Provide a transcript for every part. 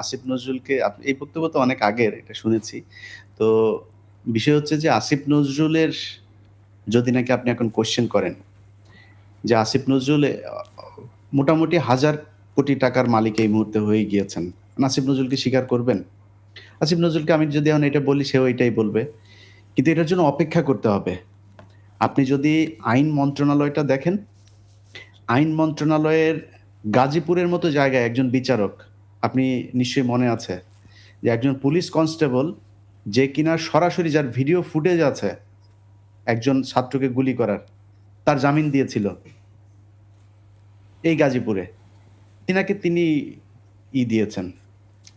আসিফ নজরুলকে এই বক্তব্য তো অনেক আগের, এটা শুনেছি। তো বিষয় হচ্ছে যে আসিফ নজরুলের যদি নাকি আপনি এখন কোশ্চেন করেন, যে আসিফ নজরুল মোটামুটি হাজার কোটি টাকার মালিক এই মুহূর্তে হয়ে গিয়েছেন, আসিফ নজরুলকে স্বীকার করবেন? আসিফ নজরুলকে আমি যদি এখন এটা বলি, সেও এটাই বলবে। কিন্তু এটার জন্য অপেক্ষা করতে হবে। আপনি যদি আইন মন্ত্রণালয়টা দেখেন, আইন মন্ত্রণালয়ের গাজীপুরের মতো জায়গায় একজন বিচারক আপনি নিশ্চয়ই মনে আছে যে একজন পুলিশ কনস্টেবল যে কিনা সরাসরি যার ভিডিও ফুটেজ আছে, একজন ছাত্রকে গুলি করার, তার জামিন দিয়েছিল এই গাজীপুরে। তিনাকে তিনি ই দিয়েছেন।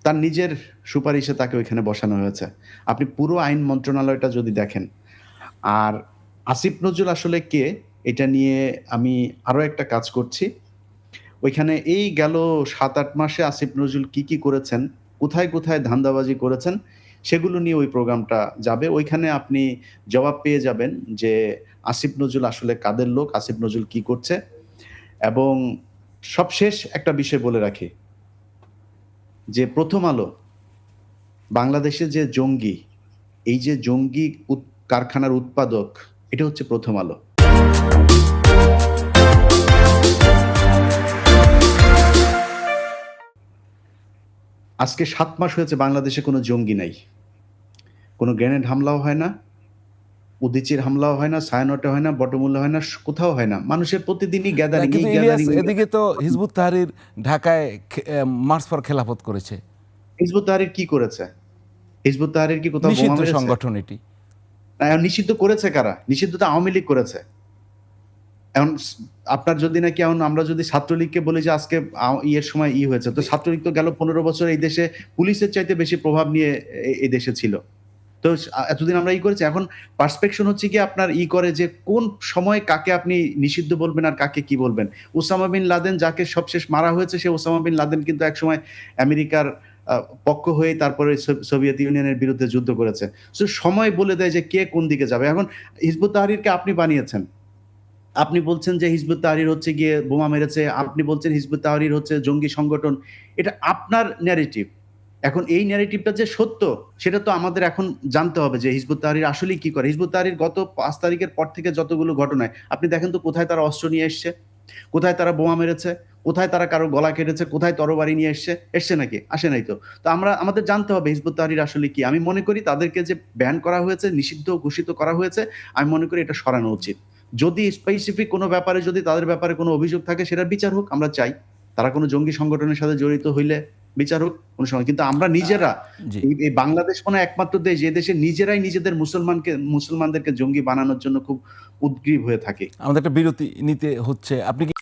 তার নিজের সুপারিশে তাকে ওইখানে বসানো হয়েছে। আপনি পুরো আইন মন্ত্রণালয়টা যদি দেখেন। আর আসিফ নজরুল আসলে কে, এটা নিয়ে আমি আরও একটা কাজ করছি। ওইখানে এই গেল সাত আট মাসে আসিফ নজরুল কি কি করেছেন, কোথায় কোথায় ধান্দাবাজি করেছেন, সেগুলো নিয়ে ওই প্রোগ্রামটা যাবে। ওইখানে আপনি জবাব পেয়ে যাবেন যে আসিফ নজরুল আসলে কাদের লোক, আসিফ নজরুল কি করছে। এবং সবশেষ একটা বিষয় বলে রাখি, যে প্রথম আলো, বাংলাদেশে যে জঙ্গি, এই যে জঙ্গি কারখানার উৎপাদক, এটা হচ্ছে প্রথম আলো। আজকে সাত মাস হয়েছে বাংলাদেশে কোনো জঙ্গি নাই। কোনো গ্রেনেড হামলাও হয় না উদিচির হামলাও হয় না সায়ানটে হয় না বটমূল্য হয় না কোথাও হয় না। মানুষের প্রতিদিনই গ্যাদারিং এদিকে তো হিজবুত তাহরির ঢাকায় মার্চ ফর খেলাফত করেছে। হিজবুত তাহরির কি করেছে? হিজবুত তাহরির কি কোথাও বোমা নিষিদ্ধ সংগঠন এটি। নিষিদ্ধ করেছে কারা? নিষিদ্ধ তো আওয়ামী লীগ করেছে। এখন আপনার যদি নাকি এখন আমরা যদি ছাত্রলীগকে বলি যে আজকে ইয়ের সময় ই হয়েছে, তো ছাত্রলীগ তো গেল পনেরো বছর এই দেশে, পুলিশের চাইতে বেশি প্রভাব নিয়ে এই দেশে ছিল। তো এতদিন আমরা ই করেছি। এখন পার্সপেকশন হচ্ছে কি আপনার ই করে যে কোন সময় কাকে আপনি নিষিদ্ধ বলবেন আর কাকে কি বলবেন। ওসামা বিন লাদেন যাকে সবশেষ মারা হয়েছে, সে ওসামা বিন লাদেন কিন্তু একসময় আমেরিকার পক্ষ হয়ে তারপরে সো- সোভিয়েত ইউনিয়নের বিরুদ্ধে যুদ্ধ করেছে। তো সময় বলে দেয় যে কে কোন দিকে যাবে। এখন হিজবুত তাহরিরকে আপনি বানিয়েছেন। আপনি বলছেন যে হিজবুত তাহরির হচ্ছে গিয়ে বোমা মেরেছে, আপনি বলছেন হিজবুত তাহরির হচ্ছে জঙ্গি সংগঠন। এটা আপনার ন্যারেটিভ এখন এই ন্যারেটিভটা যে সত্য, সেটা তো আমাদের এখন জানতে হবে যে হিজবুত তাহরির আসলেই কি করে। হিজবুত তাহরির গত পাঁচ তারিখের পর থেকে যতগুলো ঘটনায়, আপনি দেখেন তো কোথায় তারা অস্ত্র নিয়ে এসছে? কোথায় তারা বোমা মেরেছে? কোথায় তারা কারও গলা কেটেছে? কোথায় তরবারি নিয়ে এসছে? এসছে নাকি? আসে নাই তো। তো আমরা, আমাদের জানতে হবে হিজবুত তাহরির আসলে কি। আমি মনে করি তাদেরকে যে ব্যান করা হয়েছে, নিষিদ্ধ ঘোষিত করা হয়েছে, আমি মনে করি এটা সরানো উচিত। যদি স্পেসিফিক কোনো ব্যাপারে যদি তাদের ব্যাপারে কোনো অভিযোগ থাকে সেটার বিচার হোক আমরা চাই। তারা কোনো জঙ্গি সংগঠনের সাথে জড়িত হইলে বিচার হোক কোনো সময়। কিন্তু আমরা নিজেরা এই- এই বাংলাদেশ মানে একমাত্র দেশ যে দেশে নিজেরাই নিজেদের মুসলমানকে মুসলমানদেরকে জঙ্গি বানানোর জন্য খুব উদ্গ্রীব হয়ে থাকে। আমাদের একটা বিরতি নিতে হচ্ছে। আপনি কি